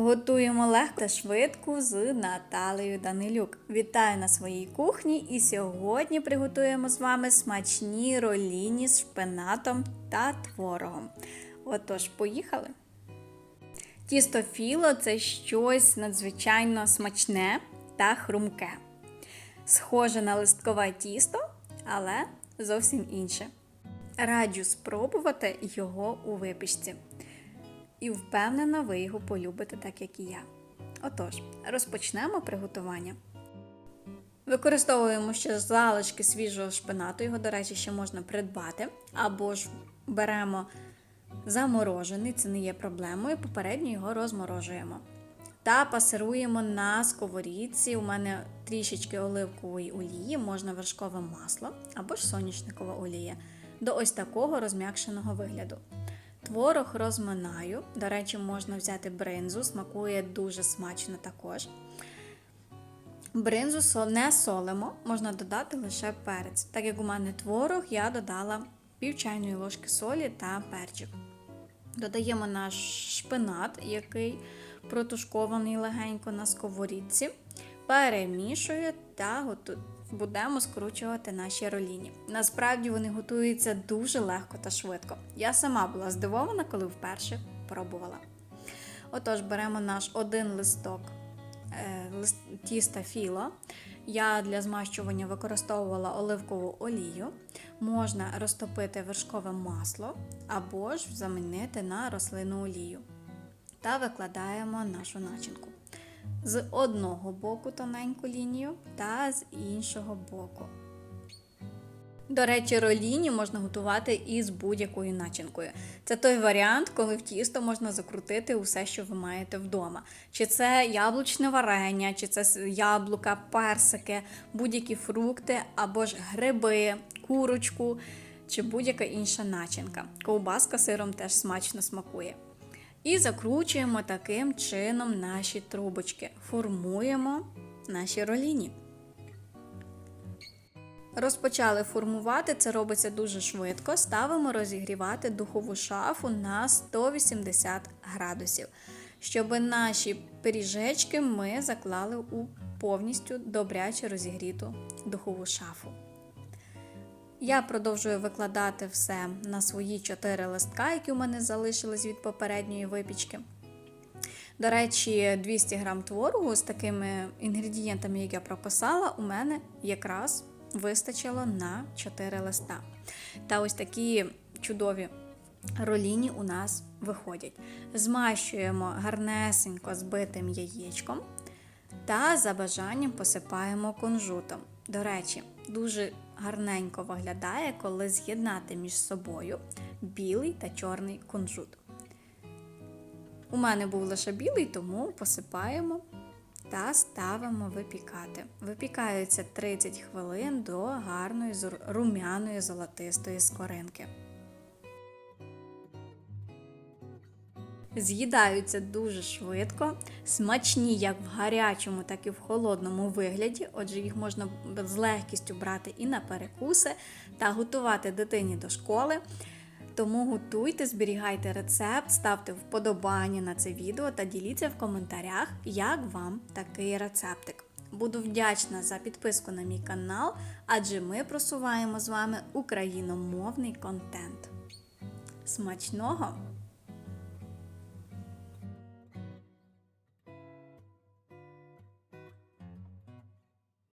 Готуємо легко та швидко з Наталею Данилюк. Вітаю на своїй кухні і сьогодні приготуємо з вами смачні роліні з шпинатом та творогом. Отож, поїхали! Тісто філо це щось надзвичайно смачне та хрумке. Схоже на листкове тісто, але зовсім інше. Раджу спробувати його у випічці. І впевнена, ви його полюбите так, як і я. Отож, розпочнемо приготування. Використовуємо ще залишки свіжого шпинату, його, до речі, ще можна придбати, або ж беремо заморожений, це не є проблемою, попередньо його розморожуємо. Та пасируємо на сковорідці. У мене трішечки оливкової олії, можна вершкове масло або ж соняшникова олія, до ось такого розм'якшеного вигляду. Творог розминаю. До речі, можна взяти бринзу, смакує дуже смачно також. Бринзу не солимо, можна додати лише перець. Так як у мене творог, я додала пів чайної ложки солі та перчик. Додаємо наш шпинат, який протушкований легенько на сковорідці. Перемішую та готу... будемо скручувати наші роліні. Насправді вони готуються дуже легко та швидко. Я сама була здивована, коли вперше пробувала. Отож, беремо наш один листок е, тіста філо. Я для змащування використовувала оливкову олію. Можна розтопити вершкове масло або ж замінити на рослинну олію. Та викладаємо нашу начинку. З одного боку тоненьку лінію та з іншого боку. До речі, роліні можна готувати із будь-якою начинкою. Це той варіант, коли в тісто можна закрутити усе, що ви маєте вдома. Чи це яблучне варення, чи це яблука, персики, будь-які фрукти, або ж гриби, курочку, чи будь-яка інша начинка. Ковбаска сиром теж смачно смакує. І закручуємо таким чином наші трубочки, формуємо наші роліні. Розпочали формувати, це робиться дуже швидко. Ставимо розігрівати духову шафу на 180 градусів, щоб наші пиріжечки ми заклали у повністю добряче розігріту духову шафу. Я продовжую викладати все на свої 4 листка, які у мене залишились від попередньої випічки. До речі, 200 г творогу з такими інгредієнтами, як я прописала, у мене якраз вистачило на 4 листа. Та ось такі чудові роліні у нас виходять. Змащуємо гарнесенько збитим яєчком та за бажанням посипаємо кунжутом. До речі, дуже гарненько виглядає, коли з'єднати між собою білий та чорний кунжут. У мене був лише білий, тому посипаємо та ставимо випікати. Випікаються 30 хвилин до гарної рум'яної золотистої скоринки. З'їдаються дуже швидко, смачні як в гарячому, так і в холодному вигляді. Отже, їх можна з легкістю брати і на перекуси та готувати дитині до школи. Тому готуйте, зберігайте рецепт, ставте вподобання на це відео та діліться в коментарях, як вам такий рецептик. Буду вдячна за підписку на мій канал, адже ми просуваємо з вами україномовний контент. Смачного!